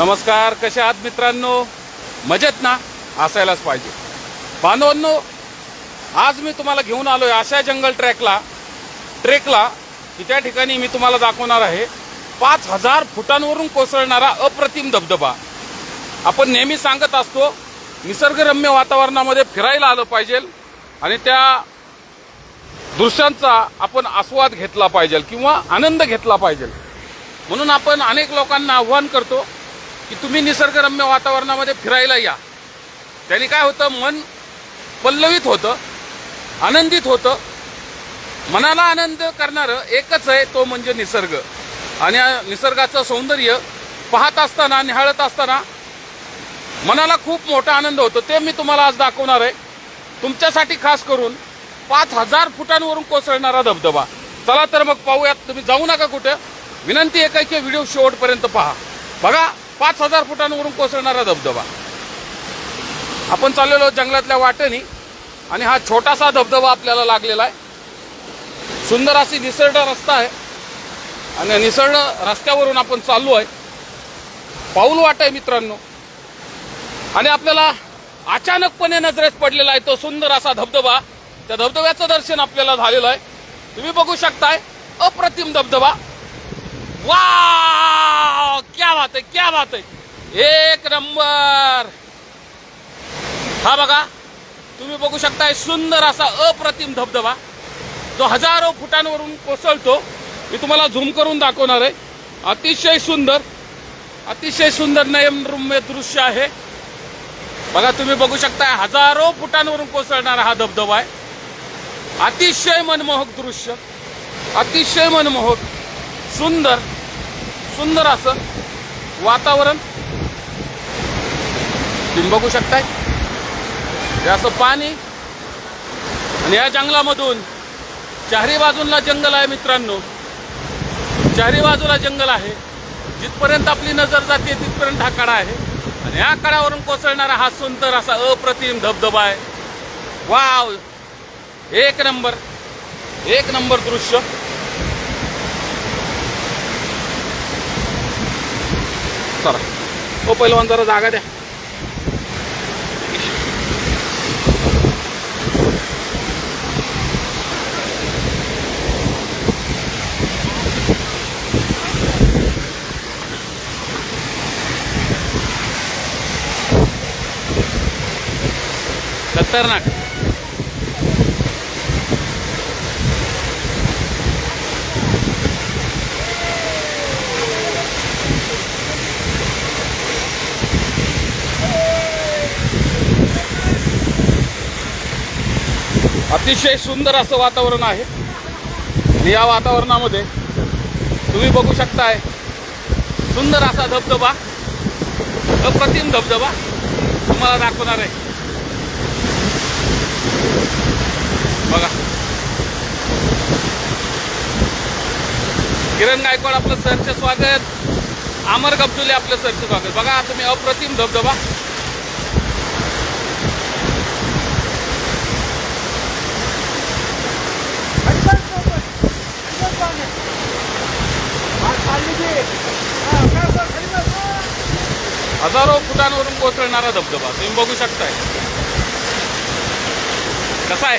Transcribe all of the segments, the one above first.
नमस्कार कसे आहात मित्रांनो? मजेत ना? असायलाच पाहिजे. बांधवांनो आज मी तुम्हाला घेऊन आलो आहे अशा जंगल ट्रॅकला. ट्रेकला की त्या ठिकाणी मी तुम्हाला दाखवणार आहे पाच हजार फुटांवरून कोसळणारा अप्रतिम धबधबा. आपण नेहमी सांगत असतो निसर्गरम्य वातावरणामध्ये फिरायला आलं पाहिजे आणि त्या दृश्यांचा आपण आस्वाद घेतला पाहिजे किंवा आनंद घेतला पाहिजे. म्हणून आपण अनेक लोकांना आव्हान करतो की तुम्ही निसर्गरम्य वातावरणामध्ये फिरायला या. त्याने काय होतं? मन पल्लवित होतं आनंदित होतं. मनाला आनंद करणारं एकच आहे तो म्हणजे निसर्ग. आणि निसर्गाचं सौंदर्य पाहत असताना निहाळत असताना मनाला खूप मोठा आनंद होतो. ते मी तुम्हाला आज दाखवणार आहे. तुमच्यासाठी खास करून पाच हजार फुटांवरून कोसळणारा धबधबा. चला तर मग पाहूयात. तुम्ही जाऊ नका कुठं. विनंती आहे की व्हिडिओ शेवटपर्यंत पहा. बघा पाच हजार फुटांवरून कोसळणारा धबधबा. आपण चाललेलो जंगलातल्या वाटेनी आणि हा छोटासा धबधबा आपल्याला लागलेला आहे. सुंदर अशी निसर्ड रस्ता आहे. आणि निसर्ड रस्त्यावरून आपण चाललो आहे. पाऊल वाट आहे मित्रांनो. आणि आपल्याला अचानकपणे नजरेस पडलेला आहे तो सुंदर असा धबधबा. त्या धबधब्याचं दर्शन आपल्याला झालेलं आहे. तुम्ही बघू शकताय अप्रतिम धबधबा. वा क्या बात आहे क्या बात आहे एक नंबर! हा बघा तुम्ही बघू शकताय सुंदर असा अप्रतिम धबधबा. तो हजारो फुटांवरून कोसळतो. मी तुम्हाला झूम करून दाखवणार आहे. अतिशय सुंदर अतिशय सुंदर नयनरम्य दृश्य आहे. बघा तुम्ही बघू शकताय हजारो फुटांवरून कोसळणारा हा धबधबा आहे. अतिशय मनमोहक दृश्य. अतिशय मनमोहक. सुंदर सुंदर असं वातावरण तुम्ही बघू शकताय. हे असं पाणी आणि या जंगलामधून चारी बाजूला जंगल आहे मित्रांनो. चारी बाजूला जंगल आहे. जिथपर्यंत आपली नजर जाते तिथपर्यंत हा कडा आहे. आणि या कडावरून कोसळणारा हा सुंदर असा अप्रतिम धबधबा आहे. वाव! एक नंबर एक नंबर दृश्य. चला. हो पहिलवान जरा जागा द्या. खतरनाक. अतिशय सुंदर असं वातावरण आहे. आणि या वातावरणामध्ये तुम्ही बघू शकताय सुंदर असा धबधबा अप्रतिम धबधबा तुम्हाला दाखवणार आहे. बघा. किरण गायकवाड आपलं सरचं स्वागत. अमर गब्दुले आपलं सरचं स्वागत. बघा तुम्ही अप्रतिम धबधबा. हजारो फुटांवरून कोसळणारा धबधबा. तुम्ही बघू शकताय. कसा आहे?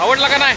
आवडला का नाही?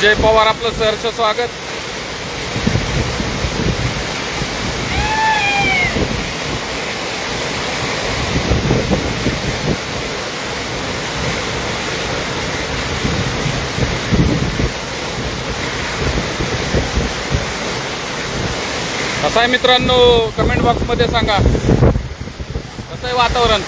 विजय पवार आपलं सहर्ष स्वागत. कसं आहे मित्रांनो? कमेंट बॉक्समध्ये सांगा. कसं कसं आहे वातावरण?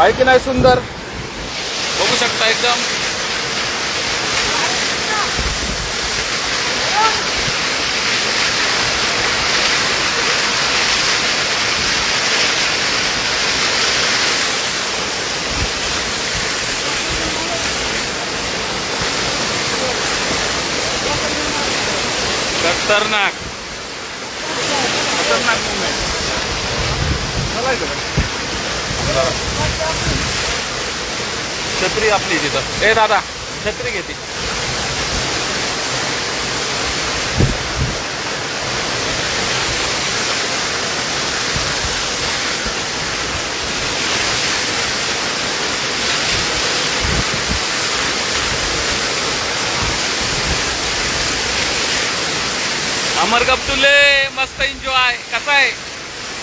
आहे की नाही सुंदर? बघू शकता एकदम. खतरनाक. खतरनाक मुवमेंट छत्री आपली तिथं. ए दादा छत्री घेते अमर गप्तुले मस्त एन्जॉय कसा आहे?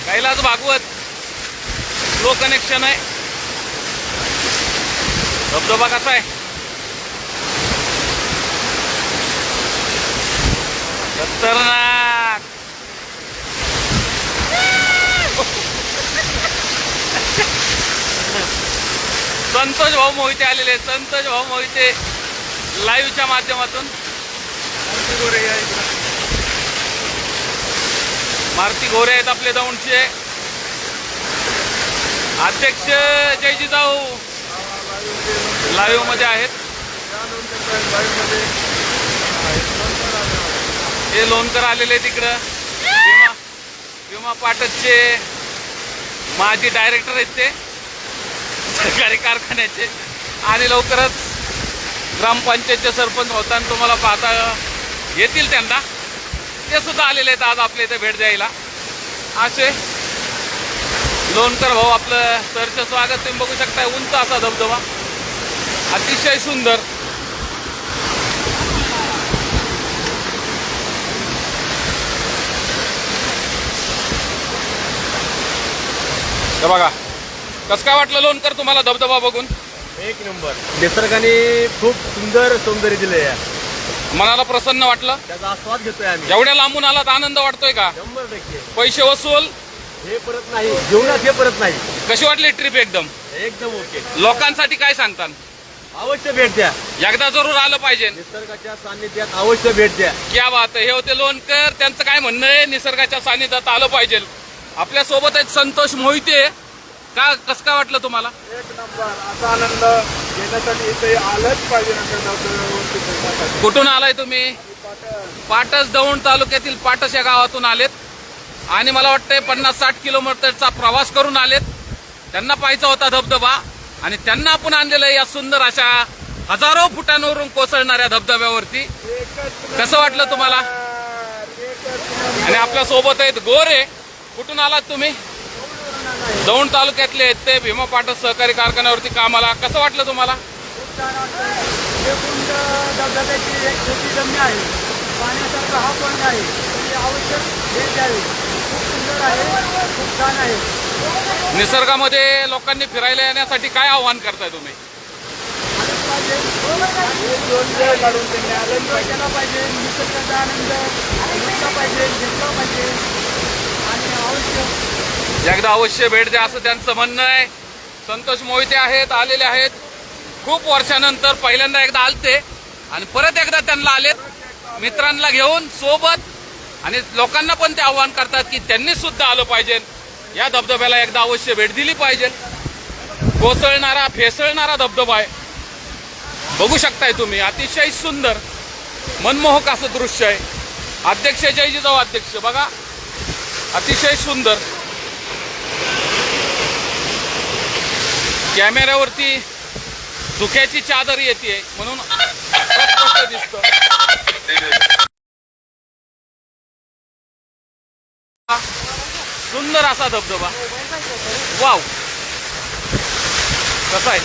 कैलास भागवत. लो कनेक्शन आहे. धबधबा कसा आहे खतरनाक संतोष भाऊ मोहिते आलेले संतोष भाऊ मोहिते लाईव्हच्या माध्यमातून. मारुती गोरे आहेत आपले दौंडचे अध्यक्ष जयजी जाऊ लाईव्हमध्ये आहेत. हे लोणकर आलेले तिकडं विमा विमा पाटकचे माजी डायरेक्टर आहेत ते. सरकारी कारखान्याचे. आणि लवकरच ग्रामपंचायतचे सरपंच होताना तुम्हाला पाहता येतील त्यांना. ते सुद्धा आलेले आहेत आज आपल्या इथे भेट द्यायला. असे लोणकर भाऊ आपलं सरचं स्वागत तुम्ही बघू शकता उंच असा धबधबा. अतिशय सुंदर. बघा कसं काय वाटलं लोणकर तुम्हाला धबधबा बघून? एक नंबर. निसर्गाने खूप सुंदर सौंदर्य दिले मनाला प्रसन्न वाटलं? त्याचा आस्वाद घेतोय आम्ही. एवढ्या लांबून आलात आनंद वाटतोय का? शंभर टक्के. पैसे वसूल हे परत नाही जीवनात हे परत नाही. कशी वाटली ट्रिप एकदम? एकदम ओके लोकांसाठी काय सांगतात अवश्य भेट द्या. एकदा जरूर आलं पाहिजे. निसर्गाच्या सान्निध्यात अवश्य भेट द्या. क्या बात आहे. हे होते लोणकर. त्यांचं काय म्हणणं आहे? निसर्गाच्या सानिध्यात आलं पाहिजे. आपल्यासोबत आहेत संतोष मोहिते. का कसं काय वाटलं तुम्हाला? एक नंबर. असा आनंद घेण्यासाठी इथे आलंच पाहिजे नंतर कुठून आलाय तुम्ही? पाटस दौंड तालुक्यातील पाटस या गावातून आलेत. आणि मला वाटतंय पन्नास साठ किलोमीटरचा प्रवास करून आलेत. त्यांना पाहायचा होता धबधबा आणि त्यांना आपण आणलेलं आहे या सुंदर अशा हजारो फुटांवरून कोसळणाऱ्या धबधब्यावरती. कसं वाटलं तुम्हाला? आणि आपल्यासोबत आहेत गोरे. कुठून आलात तुम्ही? दौंड तालुक्यातले आहेत ते. भीमा पाटस सहकारी कारखान्यावरती कामाला. कसं वाटलं तुम्हाला? धबधब्याची एक छोटी जमीन आहे. पाण्याचा हा पण आहे. आवश्यक आहे. खूप छान आहे. निसर्गामध्ये लोकांनी फिरायला येण्यासाठी काय आव्हान करताय तुम्ही? दोन वेळ काढून त्यांनी केला पाहिजे निसर्गाचा आनंद घेतला पाहिजे घेतला पाहिजे आणि एकदा अवश्य भेट द्या असं त्यांचं म्हणणं आहे. संतोष मोहिते आहेत आलेले आहेत. खूप वर्षानंतर पहिल्यांदा एकदा आलते आणि परत एकदा त्यांना आलेत. मित्रांना घेऊन सोबत आणि लोकांना पण ते आव्हान करतात की त्यांनी सुद्धा आलं पाहिजे. या धबधब्याला एकदा अवश्य भेट दिली पाहिजे. कोसळणारा फेसळणारा धबधबा आहे. बघू शकताय तुम्ही अतिशय सुंदर मनमोहक असं दृश्य आहे. अध्यक्ष जयजी जाऊ अध्यक्ष बघा. अतिशय सुंदर. कॅमेऱ्यावरती धुक्याची चादर येते म्हणून स्पष्ट दिसतं. सुंदर असा धबधबा. वाव. कसा आहे?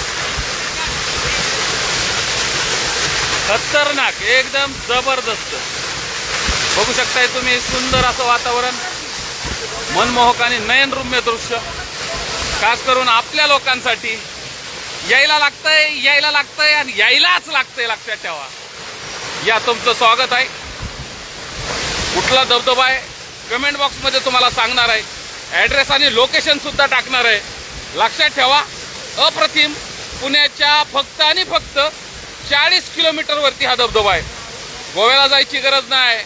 खतरनाक एकदम जबरदस्त. बघू शकताय तुम्ही सुंदर असं वातावरण. मनमोहक आणि नयनरुम्य दृश्य. खास करून आपल्या लोकांसाठी. यायला लागतंय यायला लागतंय आणि यायलाच लागतंय लक्षात ठेवा. या तुमचं स्वागत आहे. कुठला धबधबा आहे? कमेंट बॉक्समध्ये तुम्हाला सांगणार आहे. ॲड्रेस आणि लोकेशनसुद्धा टाकणार आहे. लक्षात ठेवा अप्रतिम पुण्याच्या फक्त आणि फक्त चाळीस किलोमीटरवरती हा धबधबा आहे. गोव्याला जायची गरज नाही.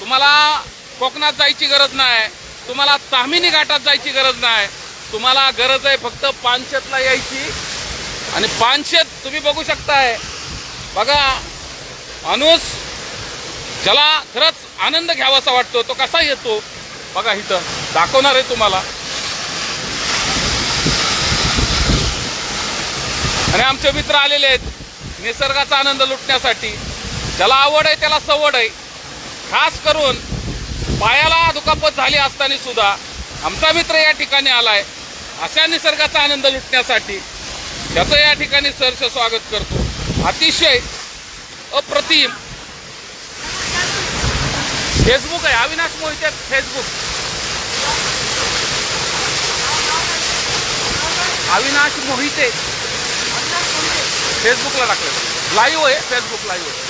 तुम्हाला कोकणात जायची गरज नाही. तुम्हाला तामिनी घाटात जायची गरज नाही. तुम्हाला गरज आहे फक्त पानशेतला यायची. आणि पानशेत तुम्ही बघू शकताय. बघा माणूस ज्याला खरंच आनंद घ्यावासा वाटतो तो कसा येतो? बघा इथं दाखवणार आहे तुम्हाला. आणि आमचे मित्र आलेले आहेत निसर्गाचा आनंद लुटण्यासाठी. ज्याला आवड आहे त्याला सवड आहे. खास करून पायाला दुखापत झाली असताना सुद्धा आमचा मित्र या ठिकाणी आलाय अशा निसर्गाचा आनंद लुटण्यासाठी. त्याचं या ठिकाणी सरस स्वागत करतो. अतिशय अप्रतिम फेसबुक आहे. अविनाश मोहिते फेसबुक अविनाश मोहिते. फेसबुकला टाकलं लाईव्ह आहे. फेसबुक लाईव्ह आहे.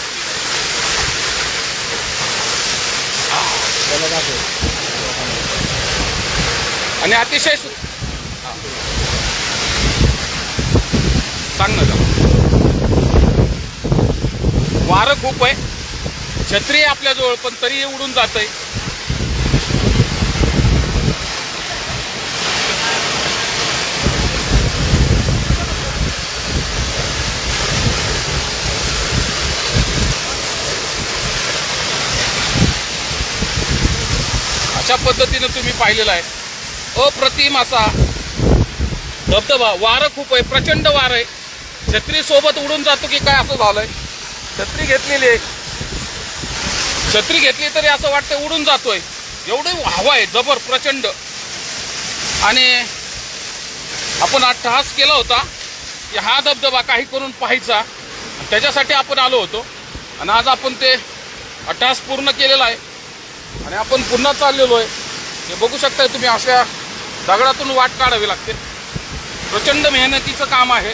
आणि अतिशय सु- सांग ना वारं खूप आहे. छत्री आहे आपल्याजवळ पण तरी उडून जात आहे अशा पद्धतीनं तुम्ही पाहिलेला आहे. अप्रतिम असा धबधबा वारं खूप आहे प्रचंड वारं आहे. छत्री सोबत उडून जातो की काय असं झालंय? छत्री घेतलेली आहे. छत्री घेतली तरी असं वाटतं उडून जातोय. एवढी हवा आहे जबर प्रचंड. आणि आपण अट्टहास केला होता की हा धबधबा काही करून पाहायचा. त्याच्यासाठी आपण आलो होतो. आणि आज आपण ते अट्टहास पूर्ण केलेला आहे. आणि आपण पुन्हा चाललेलो आहे. हे बघू शकताय तुम्ही अशा दगडातून वाट काढावी लागते. प्रचंड मेहनतीचं काम आहे.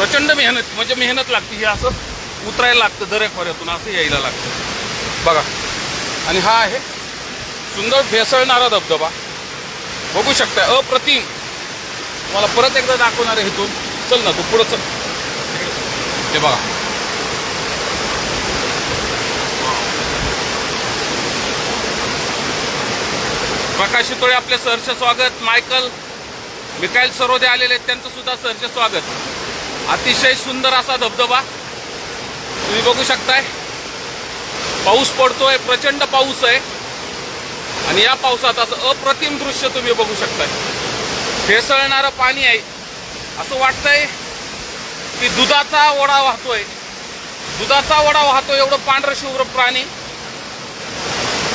प्रचंड मेहनत म्हणजे मेहनत लागते हे असं उतरायला लागतं दरेखोऱ्यातून असं यायला लागतं. बघा. आणि हा आहे सुंदर भेसळणारा धबधबा. बघू शकता अप्रतिम. तुम्हाला परत एकदा दाखवणार आहे इथून चल ना तू पुढं चल. हे बघा. प्रकाश शितोळे आपले सरचे स्वागत. मायकल मिकाईल सरोदे आलेले आहेत त्यांचं सुद्धा सरचे स्वागत. अतिशय सुंदर असा धबधबा. तुम्ही बघू शकताय. पाऊस पडतोय प्रचंड पाऊस आहे. आणि या पावसात असं अप्रतिम दृश्य तुम्ही बघू शकताय. फेसळणारं पाणी आहे. असं वाटतंय की दुधाचा ओढा वाहतोय. दुधाचा ओढा वाहतोय एवढं पांढरं शुभ्र प्राणी.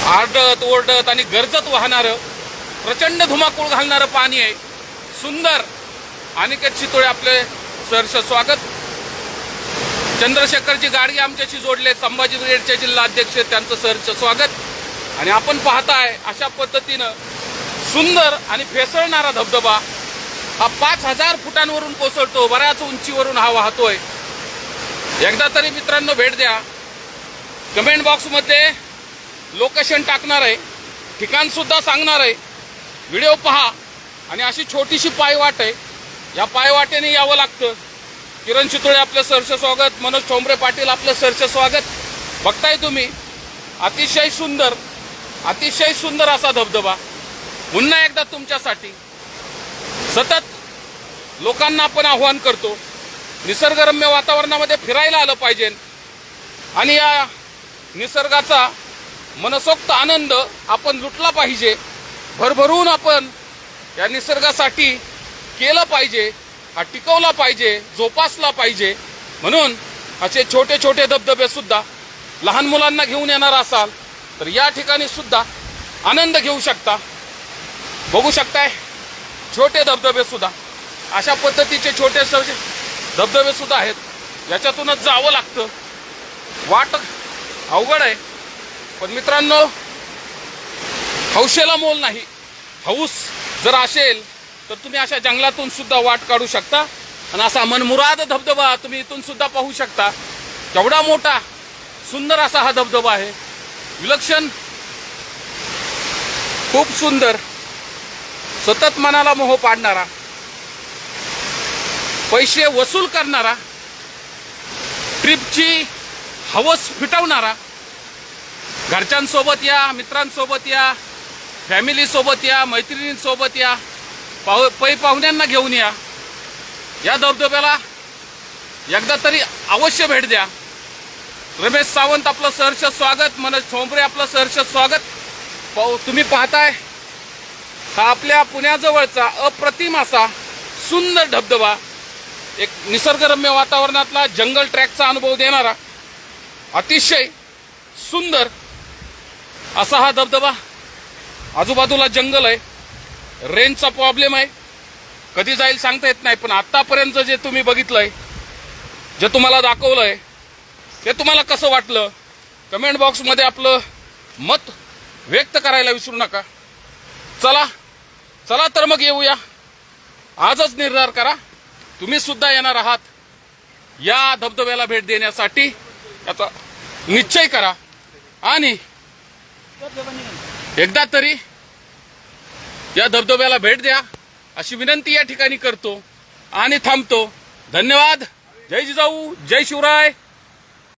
आरडत ओरडत आणि गरजत वाहणारं प्रचंड धुमाकूळ घालणारं पाणी आहे. सुंदर. अनिकेत चितोळे आपले सहर्ष स्वागत. चंद्रशेखरची गाडी आमच्याशी जोडले संभाजी ब्रिगेडचे जिल्हा अध्यक्ष त्यांचं सहर्ष स्वागत. आणि आपण पाहताय अशा पद्धतीनं सुंदर आणि फेसळणारा धबधबा हा पाच हजार फुटांवरून कोसळतो बऱ्याच उंचीवरून हा वाहतोय. एकदा तरी मित्रांनो भेट द्या. कमेंट बॉक्समध्ये लोकेशन टाकणार आहे ठिकाणसुद्धा सांगणार आहे. व्हिडिओ पहा. आणि अशी छोटीशी पायवाट आहे. या पायवाटेने यावं लागतं. किरण चितोळे आपलं सरचं स्वागत मनोज ठोंबरे पाटील आपलं सरचं स्वागत. बघताय तुम्ही अतिशय सुंदर अतिशय सुंदर असा धबधबा. पुन्हा एकदा तुमच्यासाठी सतत लोकांना आपण आव्हान करतो निसर्गरम्य वातावरणामध्ये फिरायला आलं पाहिजे. आणि या निसर्गाचा मनसोक्त आनंद आपण लुटला पाहिजे. भरभरून आपण या निसर्गासाठी केलं पाहिजे हा टिकवला पाहिजे जोपासला पाहिजे. म्हणून असे छोटे छोटे धबधबे सुद्धा लहान मुलांना घेऊन येणार असाल तर या ठिकाणी सुद्धा आनंद घेऊ शकता. बघू शकताय छोटे धबधबे सुद्धा. अशा पद्धतीचे छोटे धबधबे सुद्धा आहेत. याच्यातूनच जावं लागतं. वाट अवघड आहे. पण मित्रांनो हौशेला मोल नाही. हौस जर असेल तर तुम्ही अशा जंगलातून सुद्धा वाट काढू शकता. आणि असा मनमुराद धबधबा तुम्ही इथून सुद्धा पाहू शकता. केवढा मोठा सुंदर असा हा धबधबा आहे. विलक्षण खूप सुंदर सतत मनाला मोह पाडणारा पैसे वसूल करणारा ट्रिपची हवस फिटवणारा घरच्यांसोबत या मित्रांसोबत या फॅमिलीसोबत या मैत्रिणींसोबत या पाहु पै पाहुण्यांना घेऊन या. या धबधब्याला एकदा तरी अवश्य भेट द्या. रमेश सावंत आपलं सहर्ष स्वागत. मनोज ठोंबरे आपलं सहर्ष स्वागत. पाहू तुम्ही पाहताय? हा आपल्या पुण्याजवळचा अप्रतिम असा सुंदर धबधबा. एक निसर्गरम्य वातावरणातला जंगल ट्रॅकचा अनुभव देणारा अतिशय सुंदर असा हा धबधबा. आजूबाजूला जंगल आहे. रेंजचा प्रॉब्लेम आहे. कधी जाईल सांगता येत नाही पण आत्तापर्यंत जे तुम्ही बघितलंय जे तुम्हाला दाखवलंय ते तुम्हाला कसं वाटलं? कमेंट बॉक्समध्ये आपलं मत व्यक्त करायला विसरू नका. चला चला तर मग येऊया. आजच निर्धार करा. तुम्ही सुद्धा येणार आहात या धबधब्याला भेट देण्यासाठी. याचा निश्चय करा. आणि एकदा तरी या धबधब्याला भेट द्या. अशी विनंती या ठिकाणी करतो आणि थांबतो. धन्यवाद. जय जिजाऊ. जय शिवराय.